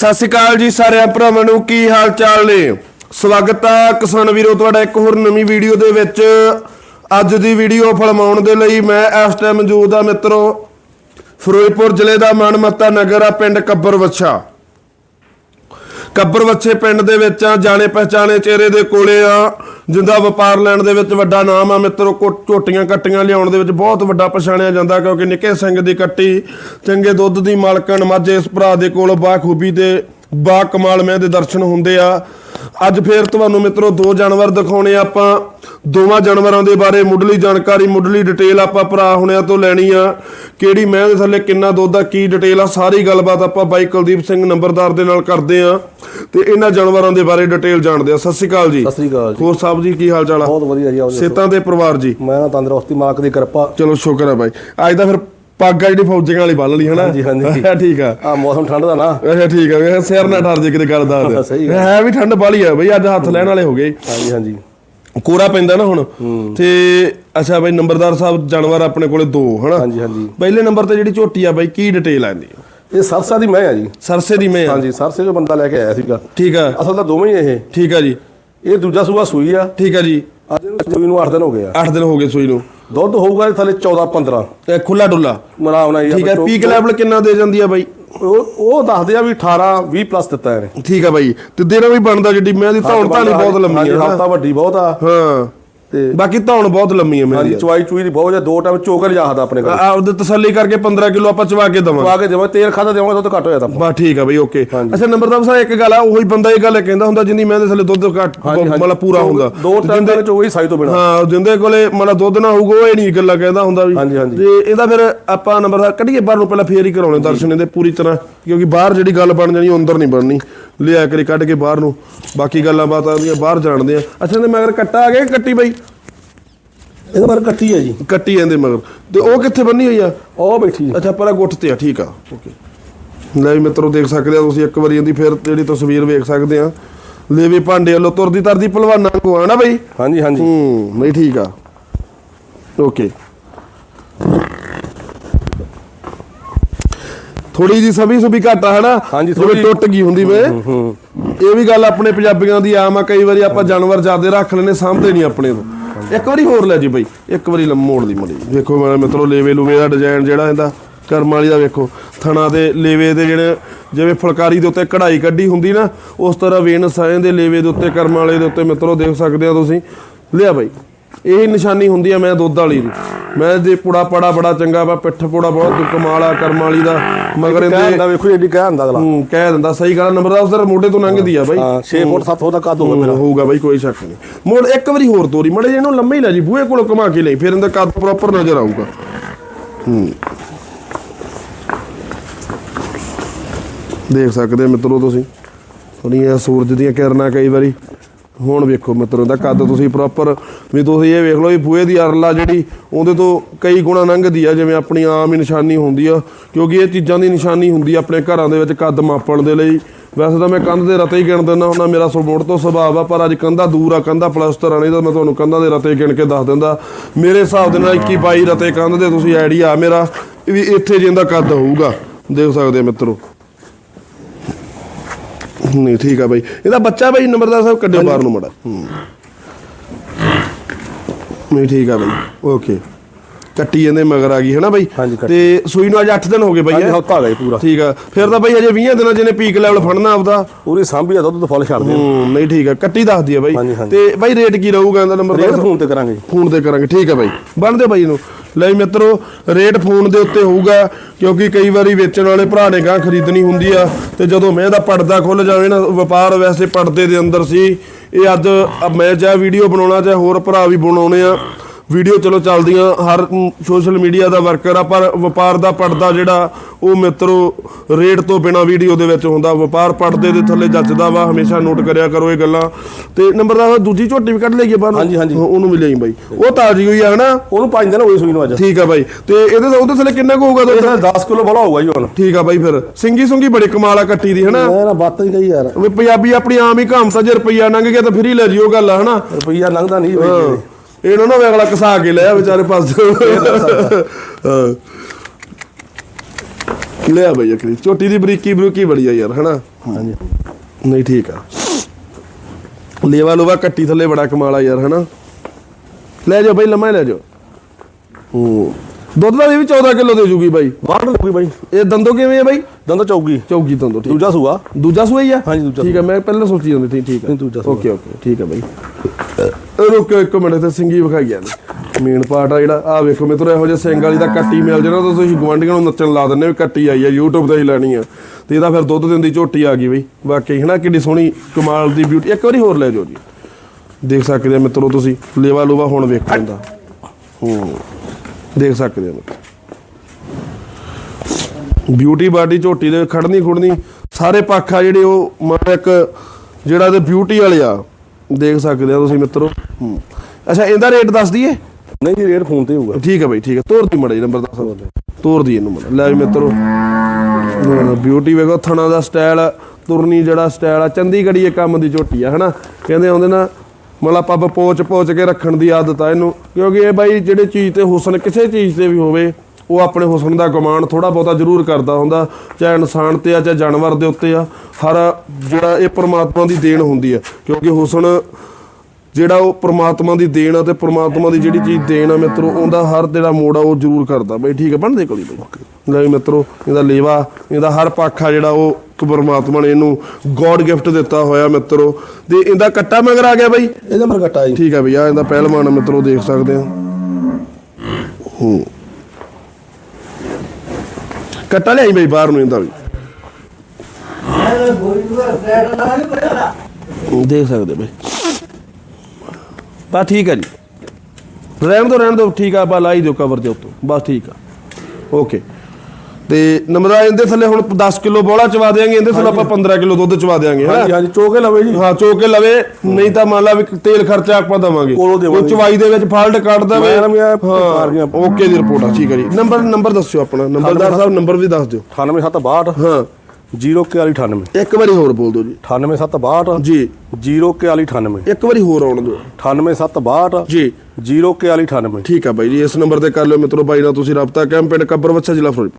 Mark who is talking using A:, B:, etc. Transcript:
A: ਸਤਿ ਸ਼੍ਰੀ ਅਕਾਲ ਜੀ ਸਾਰਿਆਂ ਭਰਾਵਾਂ ਨੂੰ, ਕੀ ਹਾਲ ਚਾਲ ਨੇ? ਸਵਾਗਤ ਆ ਕਿਸਾਨ ਵੀਰੋ, ਤੁਹਾਡਾ ਇੱਕ ਹੋਰ ਨਵੀਂ ਵੀਡੀਓ ਦੇ ਵਿੱਚ। ਅੱਜ ਦੀ ਵੀਡੀਓ ਫਿਲਮਾਉਣ ਦੇ ਲਈ ਮੈਂ ਇਸ ਟਾਈਮ ਮੌਜੂਦ ਆ ਮਿੱਤਰੋ, ਫਿਰੋਜ਼ਪੁਰ ਜ਼ਿਲ੍ਹੇ ਦਾ ਮਨਮੱਤਾ ਨਗਰ ਆ, ਪਿੰਡ ਕੱਬਰ ਵੱਛਾ। ਕੱਬਰ ਵੱਛੇ ਪਿੰਡ ਦੇ ਵਿੱਚ ਆ, ਜਾਣੇ ਪਹਿਚਾਣੇ ਚਿਹਰੇ ਦੇ ਕੋਲੇ ਆ। ਜਿੰਦਾ ਵਪਾਰ ਲੈਣ ਦੇ ਵਿੱਚ ਵੱਡਾ ਨਾਮ ਆ, ਮਿੱਤਰੋ, ਕੋ- ਝੋਟੀਆਂ ਕੱਟੀਆਂ ਲਿਆਉਣ ਦੇ ਵਿੱਚ ਬਹੁਤ ਵੱਡਾ ਪਛਾਣਿਆ ਜਾਂਦਾ, ਕਿਉਂਕਿ ਨਿੱਕੇ ਸਿੰਘ ਦੀ ਕੱਟੀ, ਚੰਗੇ ਦੁੱਧ ਦੀ ਮਾਲਕਣ, ਮਾਝੇ ਇਸ ਭਰਾ ਦੇ ਕੋਲ ਬਾਖੂਬੀ ਦੇ ਬਾ ਕਮਾਲ ਮੈਂ ਦੇ ਦਰਸ਼ਨ ਹੁੰਦੇ ਆ। ਅੱਜ ਫੇਰ ਤੁਹਾਨੂੰ ਮਿੱਤਰੋ ਦੋ ਜਾਨਵਰ ਦਿਖਾਉਣੇ ਆ ਆਪਾਂ। ਦੋਵਾਂ ਜਾਨਵਰਾਂ ਦੇ ਬਾਰੇ ਮੁੱਢਲੀ ਜਾਣਕਾਰੀ ਮੁੱਢਲੀ ਡਿਟੇਲ ਆਪਾਂ ਭਰਾ ਹੁਣਿਆਂ ਤੋਂ ਲੈਣੀ ਆ। ਕਿਹੜੀ ਮੈਂ ਦੇ ਥੱਲੇ ਕਿੰਨਾ ਦੁੱਧ ਆ ਕੀ ਡਿਟੇਲ ਆ ਸਾਰੀ ਗੱਲਬਾਤ ਆਪਾਂ ਬਾਈ ਕੁਲਦੀਪ ਸਿੰਘ ਨੰਬਰਦਾਰ ਦੇ ਨਾਲ ਕਰਦੇ ਆ। ਤੇ ਇਹਨਾਂ ਜਾਨਵਰਾਂ ਦੇ ਬਾਰੇ ਡਿਟੇਲ ਜਾਣਦੇ ਆ। ਸਤਿ ਸ਼੍ਰੀ ਅਕਾਲ ਜੀ।
B: ਸਤਿ ਸ੍ਰੀ ਅਕਾਲ ਜੀ।
A: ਹੋਰ ਸਾਹਿਬ ਜੀ ਕੀ ਹਾਲ ਚਾਲ ਆ?
B: ਬਹੁਤ ਵਧੀਆ ਜੀ ਆਓ
A: ਸੇਤਾਂ ਦੇ ਪਰਿਵਾਰ ਜੀ।
B: ਮੈਂ ਨਾ ਤੰਦਰੁਸਤੀ ਮਾਲਕ ਦੀ ਕਿਰਪਾ।
A: ਚਲੋ ਸ਼ੁਕਰ ਹੈ ਬਾਈ। ਅੱਜ ਤਾਂ ਫਿਰ ਪੱਗ ਆ ਜਿਹੜੀ ਫੌਜੀਆਂ ਵਾਲੀ ਬੰਨ ਲਈ ਹਨਾ?
B: ਹਾਂਜੀ,
A: ਠੀਕ ਆ।
B: ਆ ਮੌਸਮ ਠੰਡ ਦਾ ਨਾ।
A: ਅੱਛਾ ਠੀਕ ਆ। ਸਿਰ ਨਾ ਠਰ ਜੇ ਕਿਤੇ ਗੱਲ ਦੇ। ਹੈ ਵੀ ਠੰਡ ਬਾਲੀ ਆ ਬਈ ਅੱਜ ਹੱਥ ਲੈਣ ਵਾਲੇ ਹੋ ਗਏ।
B: ਹਾਂਜੀ ਹਾਂਜੀ।
A: ਕੋਰਾ ਪੈਂਦਾ ਨਾ ਹੁਣ। ਤੇ ਅੱਛਾ ਬਈ ਨੰਬਰਦਾਰ ਸਾਹਿਬ ਜਾਨਵਰ ਆਪਣੇ ਕੋਲੇ ਦੋ ਹਨਾ?
B: ਹਾਂਜੀ ਹਾਂਜੀ।
A: ਪਹਿਲੇ ਨੰਬਰ ਤੇ ਜਿਹੜੀ ਝੋਟੀ ਆ ਬਾਈ ਕੀ ਡਿਟੇਲ ਆਂਦੀ
B: ਇਹ ਸਰਸਾ ਦੀ ਮੈਂ ਆ ਜੀ।
A: ਸਰਸੇ ਦੀ ਮੈਂ ਆ?
B: ਹਾਂਜੀ ਸਰਸੇ ਜੋ ਬੰਦਾ ਲੈ ਕੇ ਆਇਆ ਸੀਗਾ।
A: ਠੀਕ ਆ।
B: ਅਸਲ ਤਾਂ ਦੋਵੇਂ ਹੀ ਇਹ।
A: ਠੀਕ ਆ ਜੀ।
B: ਇਹ ਦੂਜਾ ਸੂਆ ਸੂਈ ਆ।
A: ਠੀਕ ਆ ਜੀ।
B: ਅੱਜ ਇਹਨੂੰ ਸੂਈ ਨੂੰ 8 ਦਿਨ ਹੋ ਗਏ ਆ।
A: 8 ਦਿਨ ਹੋ ਗਏ ਸੂਈ ਨੂੰ।
B: ਦੁੱਧ ਹੋਊਗਾ ਇਹ ਥੱਲੇ 14 15
A: ਤੇ ਖੁੱਲਾ ਡੁੱਲਾ।
B: ਜੀ
A: ਠੀਕ
B: ਆਪਾਂ
A: ਪੀਕ ਲੈਵਲ ਕਿੰਨਾ ਦੇ ਜਾਂਦੀ ਆ ਬਾਈ?
B: ਉਹ ਉਹ ਦੱਸਦੇ ਆ ਵੀ 18 20 ਪਲੱਸ ਦਿੱਤਾ ਇਹਨੇ।
A: ਠੀਕ ਆ ਬਾਈ। ਤੇ ਦੇਣਾ ਵੀ ਬਣਦਾ ਜਿੱਡੀ ਮੈਂ ਦੀ ਧੌਣ ਧਾਣੀ ਬਹੁਤ ਲੰਮੀ ਆ
B: ਹਫ਼ਤਾ ਵੱਡੀ ਬਹੁਤ ਆ।
A: ਹਾਂ।
B: ਤੇ
A: ਬਾਕੀ ਧੌਣ ਬਹੁਤ ਲੰਮੀ ਆ ਮੇਰੀ
B: ਹਾਂਜੀ ਚਵਾਈ ਚੂਈ ਦੀ ਬਹੁਤ ਆ ਦੋ ਟਾਈਮ ਚੋਕਰ ਜਾਹਦਾ ਆਪਣੇ ਕੋਲ
A: ਆਪਦੇ ਤਸੱਲੀ ਕਰਕੇ 15 ਕਿਲੋ ਆਪਾਂ ਚਵਾ ਕੇ ਦਵਾਂਗੇ।
B: ਆ ਕੇ ਜਿਵੇਂ ਤੇਲ ਖਾਦਾ ਦੇਵਾਂਗੇ ਦੁੱਧ ਘੱਟ ਹੋ ਜਾਂਦਾ
A: ਬਾ ਠੀਕ ਆ ਬਈ ਓਕੇ। ਅੱਛਾ ਨੰਬਰਦਾਰ ਸਾਹਿਬ ਇੱਕ ਗੱਲ ਆ ਉਹੀ ਬੰਦਾ ਇਹ ਗੱਲ ਕਹਿੰਦਾ ਹੁੰਦਾ ਜਿੰਨੀ ਮੈਂ ਦੇ ਥੱਲੇ ਦੁੱਧ ਘੱਟ ਮਤਲਬ ਪੂਰਾ ਹੁੰਦਾ।
B: ਦੋ ਟਾਈਮ ਦੇ ਵਿੱਚ ਉਹੀ ਸਾਈ ਤੋਂ ਬਿਨਾ।
A: ਹਾਂ ਜਿੰਦੇ ਕੋਲੇ ਮਤਲਬ ਦੁੱਧ ਨਾ ਹੋਊਗਾ ਉਹ ਇਹ ਨਹੀਂ ਗੱਲਾਂ ਕਹਿੰਦਾ ਹੁੰਦਾ ਵੀ। ਤੇ ਇਹਦਾ ਫਿਰ ਆਪਾਂ ਨੰਬਰਦਾਰ ਕੱਢੀਏ ਬਾਹਰ ਨੂੰ ਪਹਿਲਾਂ ਫੇਰ ਹੀ ਕਰਾਉਣੇ ਦਰਸ਼ਨ ਇਹਦੇ ਪੂਰੀ ਤਰ੍ਹਾਂ। ਕਿਉਂਕਿ ਬਾਹਰ ਜਿਹੜੀ ਗੱਲ ਬਣ ਜਾਣੀ ਅੰਦਰ ਨਹੀਂ ਬਣਨੀ। ਲਿਆ ਕਰੀ ਕੱਢ ਕੇ ਬਾਹਰ ਨੂੰ। ਬਾਕੀ ਗੱਲਾਂ ਬਾਤਾਂ ਦੀਆਂ ਬਾਹਰ ਜਾਣਦੇ ਆ। ਅੱਛਾ ਤੇ ਮਗਰ ਕੱਟਾ ਆ ਗਿਆ ਕੱਟੀ ਬਈ?
B: ਇਹਦਾ ਬਾਰੇ ਕੱਟੀ ਹੈ ਜੀ।
A: ਕੱਟੀ ਜਾਂਦੇ ਮਗਰ। ਤੇ ਉਹ ਕਿੱਥੇ ਬੰਨੀ ਹੋਈ ਆ?
B: ਉਹ ਬੈਠੀ
A: ਅੱਛਾ ਪਰਾ ਗੁੱਟ ਤੇ ਆ ਠੀਕ ਆ। ਓਕੇ। ਲੈ ਵੀ ਮਿੱਤਰੋ ਦੇਖ ਸਕਦੇ ਆ ਤੁਸੀਂ ਇੱਕ ਵਾਰੀ ਇਹਦੀ ਫਿਰ ਜਿਹੜੀ ਤਸਵੀਰ ਵੇਖ ਸਕਦੇ ਆ। ਲੈ ਵੀ ਭਾਂਡੇ ਵੱਲੋਂ ਤੁਰਦੀ ਤਰਦੀ ਭਲਵਾਨਾਂ ਕੋ ਆ ਨਾ ਬਈ?
B: ਹਾਂਜੀ ਹਾਂਜੀ।
A: ਹੂੰ ਨਹੀਂ ਠੀਕ ਆ। ਓਕੇ। ਥੋੜੀ ਜੀ ਸਭੀ ਸੁਭੀ ਘੱਟ ਆ ਹਨਾ
B: ਹਾਂਜੀ, ਥੋੜ੍ਹੀ-
A: ਟੁੱਟ ਗਈ ਹੁੰਦੀ ਵੇ। ਇਹ ਵੀ ਗੱਲ ਆਪਣੇ ਪੰਜਾਬੀਆਂ ਦੀ ਆਮ ਆ ਕਈ ਵਾਰੀ ਆਪਾਂ ਜਾਨਵਰ ਜਿਆਦੇ ਰੱਖ ਲੈਨੇ ਸਾਂਭਦੇ ਨਹੀਂ ਆਪਣੇ ਤੋਂ। ਇੱਕ ਵਾਰੀ ਹੋਰ ਲੈ ਜੀ ਬਾਈ, ਇੱਕ ਵਾਰੀ ਲੰਮ ਮੋੜ ਲਈ ਮੜੀ। ਵੇਖੋ ਮੇਰੇ ਮਿੱਤਰੋ ਲੇਵੇ ਲੂਵੇ ਦਾ ਡਿਜ਼ਾਈਨ ਜਿਹੜਾ ਇਹਦਾ, ਕਰਮ ਵਾਲੀ ਦਾ ਵੇਖੋ। ਥਣਾ ਦੇ ਲੇਵੇ ਦੇ ਜਿਹੜੇ, ਜਿਵੇਂ ਫੁਲਕਾਰੀ ਦੇ ਉੱਤੇ ਕਢਾਈ ਕੱਢੀ ਹੁੰਦੀ ਨਾ, ਉਸ ਤਰ੍ਹਾਂ ਵੇਨਸ ਆਏ ਦੇ ਲੇਵੇ ਦੇ ਉੱਤੇ, ਕਰਮ ਵਾਲੇ ਦੇ ਉੱਤੇ ਮਿੱਤਰੋ ਦੇਖ ਸਕਦੇ ਆ ਤੁਸੀਂ। ਲਿਆ ਬਾਈ। ਇਹ ਨਿਸ਼ਾਨੀ ਹੁੰਦੀ ਆ ਮੈਂ ਦੁੱਧ ਵਾਲੀ ਦੀ। ਮੈਂ ਜੇ ਪੁੜਾ ਪੜਾ ਬੜਾ ਚੰਗਾ ਵਾ ਪਿੱਠ ਪੁੜਾ ਬਹੁਤ ਕਮਾਲ ਆ ਕਰਮ ਵਾਲੀ ਦਾ। ਮਗਰ ਇਹਦੇ
B: ਕਹਿੰਦਾ ਵੇਖੋ ਏਡੀ ਕਹਿ ਹੁੰਦਾ ਅਗਲਾ।
A: ਹੂੰ ਕਹਿ ਦਿੰਦਾ ਸਹੀ ਗੱਲ ਨੰਬਰ ਦਾ ਉਸਦਾ ਮੋਢੇ ਤੋਂ ਲੰਘਦੀ ਆ ਬਾਈ।
B: ਹਾਂ 6 ਫੁੱਟ 7 ਫੁੱਟ ਦਾ ਕੱਦ ਹੋਵੇ ਮੇਰਾ।
A: ਹੋਊਗਾ ਬਾਈ ਕੋਈ ਸ਼ੱਕ ਨਹੀਂ। ਮੋੜ ਇੱਕ ਵਾਰੀ ਹੋਰ ਤੋਰੀ। ਮੜੇ ਇਹਨੂੰ ਲੰਮੇ ਹੀ ਲੈ ਜੀ ਬੂਹੇ ਕੋਲੋਂ ਘੁਮਾ ਕੇ ਲਈ ਫਿਰ ਇਹਦਾ ਕੱਦ ਪ੍ਰੋਪਰ ਨਜ਼ਰ ਆਊਗਾ। ਹੂੰ। ਦੇਖ ਸਕਦੇ ਮਿੱਤਰੋ ਤੁਸੀਂ। ਥੋੜੀਆਂ ਸੂਰਜ ਦੀਆਂ ਕਿਰਨਾਂ ਕਈ ਵਾਰੀ। ਹੁਣ ਵੇਖੋ ਮਿੱਤਰੋ ਦਾ ਕੱਦ ਤੁਸੀਂ ਪ੍ਰੋਪਰ ਵੀ ਤੁਸੀਂ ਇਹ ਵੇਖ ਲਓ ਵੀ ਬੂਹੇ ਦੀ ਅਰਲਾ ਜਿਹੜੀ ਉਹਦੇ ਤੋਂ ਕਈ ਗੁਣਾ ਲੰਘਦੀ ਆ, ਜਿਵੇਂ ਆਪਣੀ ਆਮ ਹੀ ਨਿਸ਼ਾਨੀ ਹੁੰਦੀ ਆ, ਕਿਉਂਕਿ ਇਹ ਚੀਜ਼ਾਂ ਦੀ ਨਿਸ਼ਾਨੀ ਹੁੰਦੀ ਆ ਆਪਣੇ ਘਰਾਂ ਦੇ ਵਿੱਚ ਕੱਦ ਮਾਪਣ ਦੇ ਲਈ। ਵੈਸੇ ਤਾਂ ਮੈਂ ਕੰਧ ਦੇ ਰਤੇ ਹੀ ਗਿਣ ਦਿੰਦਾ ਹੁੰਦਾ, ਮੇਰਾ ਸੁਮੋੜ ਤੋਂ ਸੁਭਾਅ ਆ ਪਰ ਅੱਜ ਕੰਧਾ ਦੂਰ ਆ, ਕੰਧਾ ਪਲਸਤਰ ਆ, ਨਹੀਂ ਤਾਂ ਮੈਂ ਤੁਹਾਨੂੰ ਕੰਧਾਂ ਦੇ ਰਤੇ ਗਿਣ ਕੇ ਦੱਸ ਦਿੰਦਾ। ਮੇਰੇ ਹਿਸਾਬ ਦੇ ਨਾਲ 21 22 ਰਤੇ ਕੰਧ ਦੇ ਤੁਸੀਂ ਆਈਡੀਆ ਮੇਰਾ, ਵੀ ਇੱਥੇ ਜਿੰਦਾ ਕੱਦ ਹੋਊਗਾ। ਦੇਖ ਸਕਦੇ ਆ ਮਿੱਤਰੋ। ਨਹੀਂ ਠੀਕ ਆ ਬਾਈ। ਇਹਦਾ ਬੱਚਾ ਬਾਈ ਨੰਬਰਦਾਰ ਸਾਹਿਬ ਕੱਢਿਓ ਬਾਹਰ ਨੂੰ ਮੜਾ। ਨਹੀਂ ਠੀਕ ਆ ਬਾਈ। ਓਕੇ। ਕੱਟੀ ਜਾਂਦੇ ਮਗਰ ਆ ਗਈ ਹੈ ਨਾ ਬਾਈ। ਤੇ ਸੂਈ ਨੂੰ ਅੱਜ 8 ਦਿਨ ਹੋ ਗਏ ਬਾਈ
B: ਹਾਂਜੀ? ਹਫਤਾ ਗਏ ਪੂਰਾ।
A: ਠੀਕ ਆ। ਫਿਰ ਤਾਂ ਬਾਈ ਅਜੇ 20 ਦਿਨਾਂ ਜਿਹਨੇ ਪੀਕ ਲੈਵਲ ਫੜਨਾ ਆਪਦਾ।
B: ਪੂਰੀ ਸਾਂਭੀ ਆ ਦੁੱਧ ਤੋਂ ਫੁੱਲ ਛੱਡਦੇ
A: ਹੂੰ ਨਹੀਂ ਠੀਕ ਆ। ਕੱਟੀ ਦੱਸਦੀ ਆ ਬਾਈ। ਤੇ ਬਾਈ ਰੇਟ ਕੀ ਰਹੂਗਾ ਇਹਦਾ ਨੰਬਰ
B: ਫੋਨ ਤੇ ਕਰਾਂਗੇ
A: ਫੋਨ ਤੇ ਕਰਾਂਗੇ। ਠੀਕ ਆ ਬਾਈ। ਬਣਦੇ ਬਾਈ ਨੂੰ ਲੈ ਮਿੱਤਰੋ, ਰੇਟ ਫੋਨ ਦੇ ਉੱਤੇ ਹੋਊਗਾ, ਕਿਉਂਕਿ ਕਈ ਵਾਰੀ ਵੇਚਣ ਵਾਲੇ ਭਰਾ ਨੇ ਗਾਂ ਖਰੀਦਣੀ ਹੁੰਦੀ ਆ, ਤੇ ਜਦੋਂ ਮੈਂ ਦਾ ਪਰਦਾ ਖੁੱਲ ਜਾਵੇ ਨਾ, ਵਪਾਰ ਵੈਸੇ ਪਰਦੇ ਦੇ ਅੰਦਰ ਸੀ, ਇਹ ਅੱਜ ਮੈਂ ਚਾਹੇ ਵੀਡੀਓ ਬਣਾਉਣਾ, ਚਾਹੇ ਹੋਰ ਭਰਾ ਵੀ ਬਣਾਉਣੇ ਆ ਵੀਡੀਓ ਚਲੋ ਚੱਲਦੀਆਂ ਹਰ ਸੋਸ਼ਲ ਮੀਡੀਆ ਦਾ ਵਰਕਰ ਆ ਪਰ ਵਪਾਰ ਦਾ ਪਰਦਾ ਜਿਹੜਾ ਉਹ ਮਿੱਤਰੋ ਰੇਟ ਤੋਂ ਬਿਨਾ ਵੀਡੀਓ ਦੇ ਵਿੱਚ ਹੁੰਦਾ। ਵਪਾਰ ਪਰਦੇ ਦੇ ਥੱਲੇ ਜੱਜਦਾ ਵਾ ਹਮੇਸ਼ਾ ਨੋਟ ਕਰਿਆ ਕਰੋ ਇਹ ਗੱਲਾਂ। ਤੇ ਨੰਬਰ ਦਾ ਦੂਜੀ ਝੋਟੀ ਵੀ ਕੱਢ ਲਈਏ ਬਾਹਰ।
B: ਹਾਂਜੀ,
A: ਉਹਨੂੰ ਵੀ ਲਈ ਬਾਈ। ਉਹ ਤਾਜੀ ਹੋਈ ਆ ਹਨਾ?
B: ਉਹਨੂੰ 5 ਦਿਨ ਹੋਏ ਸੂਈ ਨੂੰ ਅੱਜ।
A: ਠੀਕ ਆ ਬਾਈ। ਤੇ ਇਹਦੇ ਉਹਦੇ ਥੱਲੇ ਕਿੰਨਾ ਕੁ ਹੋਊਗਾ ਦੁੱਧ?
B: ਇਹਦਾ 10 ਕਿਲੋ ਬੜਾ ਹੋਊਗਾ ਜੀ ਹੁਣ।
A: ਠੀਕ ਆ ਬਾਈ ਫਿਰ। ਸਿੰਗੀ ਸੁੰਗੀ ਬੜੀ ਕਮਾਲ ਆ ਕੱਟੀ ਦੀ ਹਨਾ?
B: ਮੈਂ ਨਾ ਬਾਤ ਹੀ ਕਹੀ ਯਾਰ।
A: ਵੀ ਪੰਜਾਬੀ ਆਪਣੀ ਆਮ ਹੀ ਘਾਮਤਾ ਜੇ ਰੁਪਈਆ ਲੰਘ ਗਿਆ ਤਾਂ ਫਿਰ ਹੀ ਲੈ ਜਿਓ ਗੱਲ ਆ ਹਨਾ?
B: ਰੁਪਈਆ ਲੰਘਦਾ ਨਹੀਂ। ਹੋਈ
A: ਇਹਨਾਂ ਨੂੰ ਵੀ ਅਗਲਾ ਕਸਾ ਕੇ ਲਿਆ ਵਿਚਾਰੇ ਪਾਸੇ ਲਿਆ ਬਈ ਅਕਰੀ ਛੋਟੀ ਦੀ ਬਰੀਕੀ ਬਰੂਕੀ ਬੜੀ ਆ ਯਾਰ ਹਨਾ?
B: ਹਾਂਜੀ।
A: ਨਹੀਂ ਠੀਕ ਆ। ਲੇਵਾ ਲੋਵਾ ਕੱਟੀ ਥੱਲੇ ਬੜਾ ਕਮਾਲ ਆ ਯਾਰ ਹਨਾ? ਲੈ ਜਾਓ ਬਈ ਲੰਮਾ ਲੈ ਜਾਓ। ਹੂੰ। ਦੁੱਧ ਦਾ ਇਹ ਵੀ 14 ਕਿਲੋ ਦੇ ਜੂਗੀ ਬਾਈ।
B: ਬਾਹਰ ਹੋਊਗੀ ਬਾਈ।
A: ਇਹ ਦੰਦੋ ਕਿਵੇਂ ਆ ਬਾਈ?
B: ਦੰਦ ਚੌਗੀ।
A: ਚੌਗੀ ਦੰਦੋ ਠੀਕ।
B: ਦੂਜਾ ਸੂਆ।
A: ਦੂਜਾ ਸੂਆ ਹੀ ਆ?
B: ਹਾਂਜੀ, ਦੂਜਾ
A: ਠੀਕ ਆ ਮੈਂ ਪਹਿਲਾਂ ਸੋਚੀ ਜਾਂਦੀ ਸੀ ਠੀਕ ਆ।
B: ਨਹੀਂ, ਦੂਜਾ ਸੂਆ।
A: ਓਕੇ ਓਕੇ ਠੀਕ ਆ ਬਾਈ। ਰੁਕੋ ਇੱਕ ਮਿੰਟ ਤੇ ਸਿੰਗੀ ਵਿਖਾਈ ਜਾਂਦੇ। ਮੇਨ ਪਾਰਟ ਆ ਜਿਹੜਾ, ਆ ਵੇਖੋ ਮਿੱਤਰੋ, ਇਹੋ ਜਿਹੇ ਸਿੰਗ ਵਾਲੀ ਦਾ ਕੱਟੀ ਮਿਲ ਜਾਣਾ, ਤਾਂ ਤੁਸੀਂ ਗਵਾਂਢੀਆਂ ਨੂੰ ਨੱਚਣ ਲਾ ਦਿੰਦੇ ਵੀ ਕੱਟੀ ਆਈ ਆ, YouTube ਤੇ ਹੀ ਲੈਣੀ ਆ। ਤੇ ਇਹਦਾ ਫਿਰ ਦੁੱਧ ਦਿੰਦੀ ਝੋਟੀ ਆ ਗਈ ਬਈ। ਵਾਕਈ ਹਨਾ, ਕਿੱਡੀ ਸੋਹਣੀ ਕਮਾਲ ਦੀ ਬਿਊਟੀ ਇੱਕ ਵਾਰੀ ਹੋਰ ਲੈ ਜਾਓ ਜੀ। ਦੇਖ ਸਕਦੇ ਆ ਮਿੱਤਰੋ ਤੁਸੀਂ, ਲੇਵਾ ਲੂਵਾ ਹੁਣ ਵੇਖੋ ਹੁੰਦਾ ਹੂੰ, ਦੇਖ ਸਕਦੇ ਆ ਮਿੱਤਰੋ। ਬਿਊਟੀ ਬਾਡੀ ਝੋਟੀ ਦੇ ਖੜਨੀ ਖੁੜਨੀ, ਸਾਰੇ ਪੱਖ ਆ ਜਿਹੜੇ ਉਹ ਮਨ ਇੱਕ ਜਿਹੜਾ ਤੇ ਬਿਊਟੀ ਵਾਲੇ ਆ ਦੇਖ ਸਕਦੇ ਆ ਤੁਸੀਂ ਮਿੱਤਰੋ। ਹੂੰ। ਅੱਛਾ ਇਹਦਾ ਰੇਟ ਦੱਸ ਦਈਏ?
B: ਨਹੀਂ ਜੀ ਰੇਟ ਫੋਨ ਤੇ ਹੋਊਗਾ।
A: ਠੀਕ ਹੈ ਬਈ ਠੀਕ ਹੈ ਤੋਰ ਦੀ ਮੜਾ ਜੀ ਨੰਬਰ ਦੱਸ। ਤੋਰ ਦੀ। ਇਹਨੂੰ ਮੜਾ। ਲੈ ਵੀ ਮਿੱਤਰੋ। ਬਿਊਟੀ ਵੇਖੋ ਥਣਾ ਦਾ ਸਟਾਈਲ ਤੁਰਨੀ ਜਿਹੜਾ ਸਟਾਈਲ ਆ ਚੰਡੀਗੜ੍ਹੀ ਇਹ ਕੰਮ ਦੀ ਝੋਟੀ ਆ ਹਨਾ? ਕਹਿੰਦੇ ਆਉਂਦੇ ਨਾ ਮਤਲਬ ਪੱਬ ਪੋਚ ਪੋਚ ਕੇ ਰੱਖਣ ਦੀ ਆਦਤ ਆ ਇਹਨੂੰ। ਕਿਉਂਕਿ ਇਹ ਬਾਈ ਜਿਹੜੇ ਚੀਜ਼ ਤੇ ਹੁਸਨ ਕਿਸੇ ਚੀਜ਼ ਤੇ ਵੀ ਹੋਵੇ ਉਹ ਆਪਣੇ ਹੁਸਨ ਦਾ ਗੁਮਾਨ ਥੋੜਾ ਬਹੁਤਾ ਜ਼ਰੂਰ ਕਰਦਾ ਹੁੰਦਾ ਚਾਹੇ ਇਨਸਾਨ ਤੇ ਆ ਚਾਹੇ ਜਾਨਵਰ ਦੇ ਉੱਤੇ ਆ ਹਰ ਜਿਹੜਾ ਇਹ ਪ੍ਰਮਾਤਮਾ ਦੀ ਦੇਣ ਹੁੰਦੀ ਆ ਕਿਉਂਕਿ ਹੁਸਨ ਜਿਹੜਾ ਉਹ ਪ੍ਰਮਾਤਮਾ ਦੀ ਦੇਣ ਆ ਤੇ ਪ੍ਰਮਾਤਮਾ ਦੀ ਜਿਹੜੀ ਚੀਜ਼ ਦੇਣ ਆ ਮਿੱਤਰੋ ਉਹਦਾ ਹਰ ਜਿਹੜਾ ਮੋੜ ਆ ਉਹ ਜ਼ਰੂਰ ਕਰਦਾ। ਬਈ ਠੀਕ ਹੈ ਬਣਦੇ ਕੋਲੀ ਬਈ। ਲੈ ਮਿੱਤਰੋ ਇਹਦਾ ਲੇਵਾ ਇਹਦਾ ਹਰ ਪੱਖ ਆ ਜਿਹੜਾ ਉਹ ਪ੍ਰਮਾਤਮਾ ਨੇ ਇਹਨੂੰ ਗੋਡ ਗਿਫਟ ਦਿੱਤਾ ਹੋਇਆ ਮਿੱਤਰੋ। ਤੇ ਇਹਦਾ ਕੱਟਾ ਮਗਰ ਆ ਗਿਆ ਬਈ?
B: ਇਹਦਾ ਮਰਗਟਾ ਜੀ।
A: ਠੀਕ ਹੈ ਬਈ ਆ ਇਹਦਾ ਪਹਿਲਵਾਨ ਆ ਮਿੱਤਰੋ ਦੇਖ ਸਕਦੇ ਆ। ਹੂੰ। ਕੱਟਾ ਲਿਆਈ ਬਈ ਬਾਹਰ ਨੂੰ ਇਹਦਾ ਵੀ। ਦੇਖ ਸਕਦੇ ਬਈ। ਬਸ ਠੀਕ ਹੈ ਜੀ। ਰਹਿਣ ਦੋ ਰਹਿਣ ਦੋ ਠੀਕ ਆ ਬਾ ਲਾਈ ਦਿਓ ਕਵਰ ਦੇ ਉੱਤੋਂ। ਬਸ ਠੀਕ ਆ। ਓਕੇ ਤੇ ਨਮਰਾ ਇਹਦੇ ਥੱਲੇ ਹੁਣ 10 ਕਿਲੋ ਬੋਲਾ ਚਵਾ ਦੇਾਂਗੇ ਇਹਦੇ ਥੱਲੇ ਆਪਾਂ 15 ਕਿਲੋ ਦੁੱਧ ਚਵਾ ਦੇਾਂਗੇ
B: ਹਾਂਜੀ ਹਾਂਜੀ ਚੋਕੇ ਲਵੇ ਜੀ।
A: ਹਾਂ ਚੋਕੇ ਲਵੇ ਨਹੀਂ ਤਾਂ ਮੰਨ ਲਾ ਵੀ ਤੇਲ ਖਰਚਾ ਆਪਾਂ ਦਵਾਂਗੇ। ਉਹ ਚਵਾਈ ਦੇ ਵਿੱਚ ਫਾਲਟ ਕੱਢ ਦਵੇ। ਹਾਂ ਓਕੇ ਦੀ ਰਿਪੋਰਟ ਆ ਠੀਕ ਹੈ ਜੀ। ਨੰਬਰ ਨੰਬਰ ਦੱਸਿਓ ਆਪਣਾ ਨੰਬਰਦਾਰ ਸਾਹਿਬ ਨੰਬਰ ਵੀ ਦੱਸ ਦਿਓ।
B: 98762
A: ਹਾਂ।
B: 0498
A: ਇੱਕ ਵਾਰੀ ਹੋਰ ਬੋਲ ਦਿਓ ਜੀ।
B: 98762
A: ਜੀ।
B: 0498
A: ਇੱਕ ਵਾਰੀ ਹੋਰ ਆਉਣ ਦਿਓ।
B: 98762
A: ਜੀ।
B: 0498
A: ਠੀਕ ਆ ਬਾਈ ਜੀ ਇਸ ਨੰਬਰ ਤੇ ਕਰ ਲਿਓ ਮਿੱਤਰੋ ਬਾਈ ਨਾਲ ਤੁਸੀਂ ਰابطਾ ਕੈਂਪ ਪਿੰਡ ਕੱਬਰਵੱਛਾ ਜ਼ਿਲ੍ਹਾ ਫਿਰੋਜ਼ਪੁਰ।